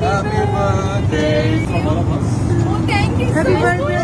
Happy birthday from. Oh, thank you Happy so birthday.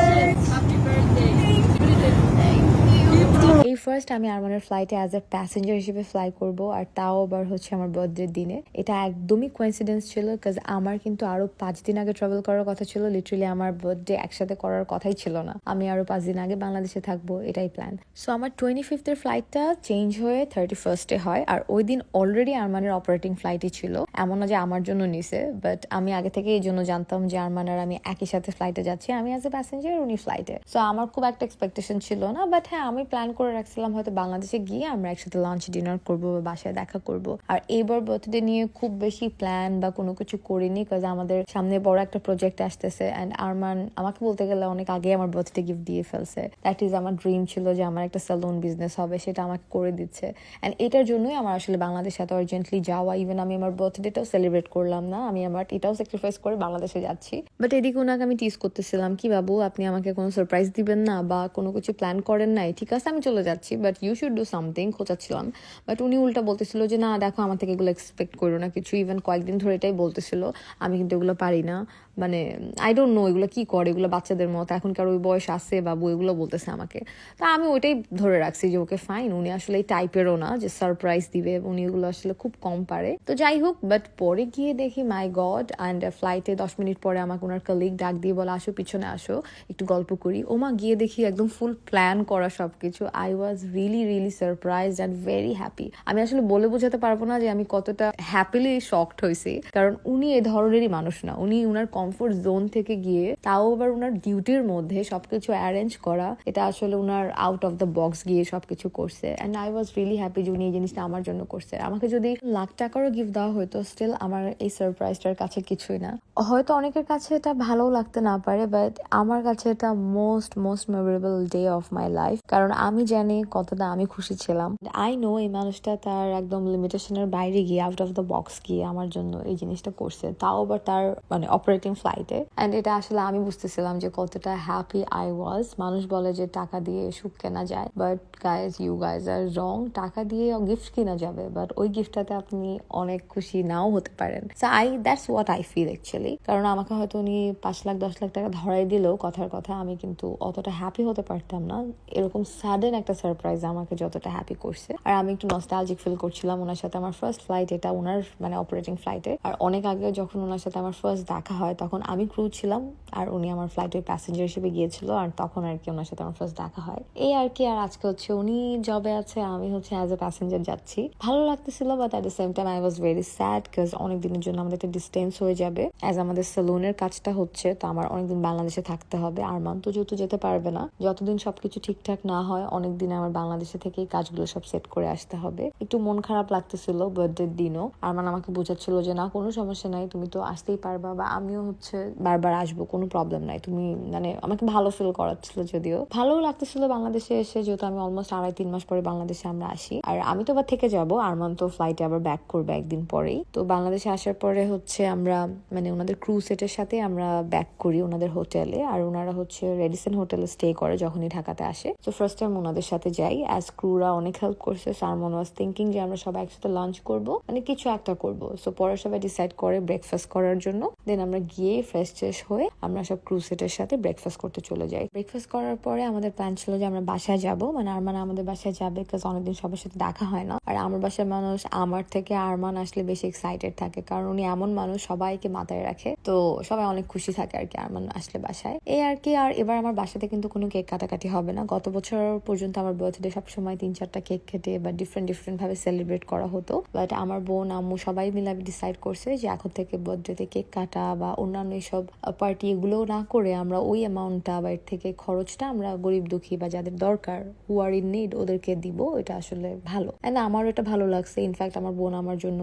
First আমি আরমানের ফ্লাইটে as a passenger হিসেবে fly করব, আর তাও আবার হচ্ছে আমার বার্থডের দিনে। এটা একদমই কোয়েন্সিডেন্স ছিল বিকজ আমার কিন্তু আরও পাঁচ দিন আগে ট্রাভেল করার কথা ছিল লিটারালি আমার বার্থডে একসাথে করার কথাই ছিল না। আমি আরও পাঁচ দিন আগে বাংলাদেশে থাকব, এটাই প্ল্যান সো আমার টোয়েন্টি ফিফথের ফ্লাইটটা চেঞ্জ হয়ে থার্টি ফার্স্টে হয়, আর ওই দিন অলরেডি আরমানের অপারেটিং ফ্লাইটই ছিল। এমন না যে আমার জন্য নিছে বাট আমি আগে থেকে এই জন্য জানতাম যে আরমান আর আমি একই সাথে ফ্লাইটে যাচ্ছি, আমি অ্যাজ এ প্যাসেঞ্জার উনি ফ্লাইটে সো আমার খুব একটা এক্সপেকটেশন ছিল না বাট হ্যাঁ আমি প্ল্যান করে রাখছিলাম হয়তো বাংলাদেশে গিয়ে আমরা একসাথে লাঞ্চ ডিনার করব বা বাসায় দেখা করব। আর এইবার বার্থডে নিয়ে খুব বেশি প্ল্যান বা কোনো কিছু করিনি কাজ আমাদের সামনে বড় একটা প্রজেক্ট আসতেছে। অ্যান্ড আরমান আমাকে বলতে গেলে অনেক আগে আমার বার্থডে গিফট দিয়ে ফেলছে। দ্যাট ইজ আমার ড্রিম ছিল যে আমার একটা স্যালুন বিজনেস হবে, সেটা আমাকে করে দিচ্ছে। অ্যান্ড এটার জন্যই আমার আসলে বাংলাদেশে এত আর্জেন্টলি যাওয়া। ইভেন আমি আমার বার্থডেটাও সেলিব্রেট করলাম না। আমি আমার এটাও স্যাক্রিফাইস করে বাংলাদেশে যাচ্ছি। বাট এদিকে ওনাকে আমি টিজ করতেছিলাম, কি বাবু, আপনি আমাকে কোনো সারপ্রাইজ দিবেন না বা কোনো কিছু প্ল্যান করেন নাই? ঠিক আছে, আমি চলে যাচ্ছি। But you should do something খোঁচাচ্ছিলাম but উনি উল্টা বলতেছিল যে, না, দেখো, আমার থেকে এগুলো এক্সপেক্ট করো না কিছু। ইভেন কয়েকদিন ধরে এটাই বলতেছিল, আমি কিন্তু এগুলো পারি না। মানে আই ডোন্ট নো এগুলো কি করে? এগুলো বাচ্চাদের মতো, এখনকার ওই বয়স আছে, বাবু, এগুলো বলতেছে আমাকে। তা আমি ওইটাই ধরে রাখছি যে, ওকে ফাইন উনি আসলে এই টাইপেরও না, যে সারপ্রাইজ দিবে, উনি এগুলো আসলে খুব কম পারে। তো যাই হোক বাট পরে গিয়ে দেখি মাই গড অ্যান্ড ফ্লাইটে দশ মিনিট পরে আমাকে ওনার কলিগ ডাক দিয়ে বলে, আসো, পিছনে আসো, একটু গল্প করি। ওমা, গিয়ে দেখি একদম ফুল প্ল্যান করা সবকিছু। I was really really surprise and very happy আমি আসলে বলে বোঝাতে পারব না যে আমি কতটা হ্যাপিলি শকড হয়েছি। কারণ উনি এ ধরনেরই মানুষ না। উনি উনার কমফোর্ট জোন থেকে গিয়ে তাও আবার উনার ডিউটির মধ্যে সবকিছু অ্যারেঞ্জ করা, এটা আসলে উনার আউট অফ দ্য বক্স গিয়ে সবকিছু করছে। And I was really happy যে উনি এই জিনিসটা আমার জন্য করছে। আমাকে যদি লাখ টাকারও গিফট দেওয়া হতো স্টিল আমার এই সারপ্রাইজটার কাছে কিছুই না। হয়তো অনেকের কাছে এটা ভালো লাগতে না পারে বাট আমার কাছে এটা most most memorable day of my life কারণ আমি জানি কতটা আমি খুশি ছিলাম। আই নো এই মানুষটা তার একদম লিমিটেশনের বাইরে গিয়ে আউট অফ দ্য বক্স গিয়ে আমার জন্য এই জিনিসটা করছে। তাও আবার তার মানে অপারেটিং ফ্লাইটে অ্যান্ড এটা আসলে আমি বুঝতেছিলাম যে কতটা হ্যাপি আই ওয়াজ মানুষ বলে যে টাকা দিয়ে সুখ কেনা যায়। But guys you guys are wrong টাকা দিয়ে গিফট কেনা যাবে। বাট ওই গিফটটাতে আপনি অনেক খুশি নাও হতে পারেন। So I that's what I feel actually কারণ আমাকে হয়তো উনি পাঁচ লাখ, দশ লাখ টাকা ধরাই দিলেও কথার কথা আমি কিন্তু অতটা হ্যাপি হতে পারতাম না। এরকম সাডেন একটা সারপ্রাইজ আমাকে যতটা হ্যাপি করছে। আর আমি একটু নস্টালজিক ফিল করছিলাম ওনার সাথে আমার ফার্স্ট ফ্লাইট এটা ওনার মানে অপারেটিং ফ্লাইটে আর অনেক আগে যখন ওনার সাথে আমার ফার্স্ট দেখা হয়, তখন আমি ক্রু ছিলাম আর উনি আমার ফ্লাইটের প্যাসেঞ্জার হিসেবে গিয়েছিল আর তখন আর কি ওনার সাথে আমার ফার্স্ট দেখা হয়। এই আর কি, আর আজকে হচ্ছে উনি জবে আছে, আমি হচ্ছে অ্যাজ এ প্যাসেঞ্জার যাচ্ছি। ভালো লাগতেছিল but at the same time I was very sad because অনেক দিনের জন্য আমাদের একটা ডিস্টেন্স হয়ে যাবে। অ্যাজ আমাদের সেলুনের কাজটা হচ্ছে, তো আমার অনেকদিন বাংলাদেশে থাকতে হবে। আর মান তো যেহেতু যেতে পারবে না, যতদিন সবকিছু ঠিকঠাক না হয়, অনেকদিন আমার বাংলাদেশে থেকে কাজগুলো সব সেট করে আসতে হবে। একটু মন খারাপ লাগতেছিল বার্থডের দিনও। আর মানে আমাকে বোঝাচ্ছিল যে, না, কোনো সমস্যা নাই, তুমি তো আসতেই পারবা বা আমিও হচ্ছে বারবার আসব, কোনো প্রবলেম নাই। তুমি মানে আমাকে ভালো ফিল করাচ্ছিল যদিও। ভালোও লাগতেছিল বাংলাদেশে এসে, যেহেতু আমি অলমোস্ট আড়াই, তিন মাস পরে বাংলাদেশে আমরা আসি। আর আমি তো আবার থেকে যাব, আরমান তো ফ্লাইটে আবার ব্যাক করবে একদিন পরেই। তো বাংলাদেশে আসার পরে হচ্ছে আমরা মানে ওনাদের ক্রু সেটের সাথে আমরা ব্যাক করি ওনাদের হোটেলে আর ওনারা হচ্ছে রেডিসন হোটেলে স্টে করে যখনই ঢাকাতে আসে। তো ফার্স্ট টাইম ওনাদের সাথে যাই অ্যাজ ক্রুরা অনেক হেল্প করছে সারমন ওয়াজ থিঙ্কিং যে আমরা সবাই একসাথে লাঞ্চ করব। মানে কিছু একটা করব। সো পরে সবাই ডিসাইড করে ব্রেকফাস্ট করার জন্য। দেন আমরা গিয়ে ফ্রেশ ট্রেশ হয়ে আমরা সব ক্রু সেটের সাথে ব্রেকফাস্ট করতে চলে যাই। ব্রেকফাস্ট করার পরে আমাদের প্ল্যান ছিল যে আমরা বাসায় যাব। মানে আরমান আমাদের বাসায় যাবে বিকজ অনেকদিন সবার সাথে দেখা হয় না। আর আমার বাসার মানুষ আমার থেকে আরমান আসলে বেশি এক্সাইটেড থাকে। কারণ উনি এমন মানুষ, সবাইকে মাথায় রাখে। তো সবাই অনেক খুশি থাকে আর কি আরমান আসলে বাসায়। এই আর কি, আর এবার আমার বাসাতে কিন্তু কোনো কেক কাটাকাটি হবে না। গত বছর পর্যন্ত আমার বার্থডে সবসময় তিন চারটা কেক কেটে বা ডিফারেন্ট ডিফারেন্ট ভাবে সেলিব্রেট করা হতো। বাট আমার বোন, আম্মু সবাই মিলে আমি ডিসাইড করছে যে এখন থেকে বার্থডেতে কেক কাটা বা অন্যান্য এইসব পার্টি এগুলো না করে আমরা ওই অ্যামাউন্টটা বা এর থেকে খরচটা আমরা গরিব দুঃখী বা যাদের দরকার হু আর ইন নিড ওদেরকে দিব। এটা আসলে ভালো। অ্যান্ড আমারও এটা ভালো লাগছে। ইনফ্যাক্ট আমার বোন আমার জন্য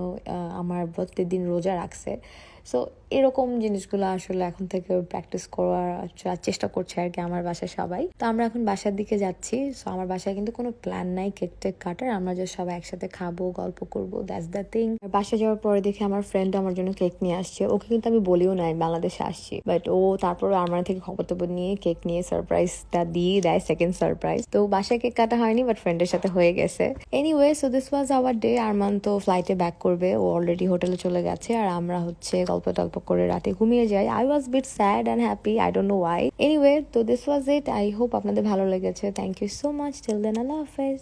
আমার বার্থডে দিন রোজা রাখছে। সো এরকম জিনিসগুলো আসলে এখন থেকে প্র্যাকটিস করার চেষ্টা করছে আর কি আমার বাসায় সবাই। তো আমরা এখন বাসার দিকে যাচ্ছি। সো আমার বাসায় বাসায় কিন্তু কোনো প্ল্যান নাই, কেক টেক কাটার। আমরা যে সবাই একসাথে খাব, গল্প করব দ্যাটস দ্য থিং বাসায় যাওয়ার পরে দেখে আমার ফ্রেন্ড আমার জন্য কেক নিয়ে আসছে। ওকে কিন্তু আমি বলিও নাই বাংলাদেশে আসছি। বাট ও তারপরে আমার থেকে খবর টবর নিয়ে কেক নিয়ে সারপ্রাইজটা দিয়ে দেয় সেকেন্ড সারপ্রাইজ তো বাসায় কেক কাটা হয়নি বাট ফ্রেন্ডের সাথে হয়ে গেছে। Anyway so this was our day Arman তো ফ্লাইটে ব্যাক করবে। ও অলরেডি হোটেলে চলে গেছে। আর আমরা হচ্ছে গল্প টল্প করে রাতে ঘুমিয়ে যাই I was bit sad and happy I don't know why anyway তো this was it I hope আপনাদের ভালো লেগেছে। Thank you so much till then Allah হাফেজ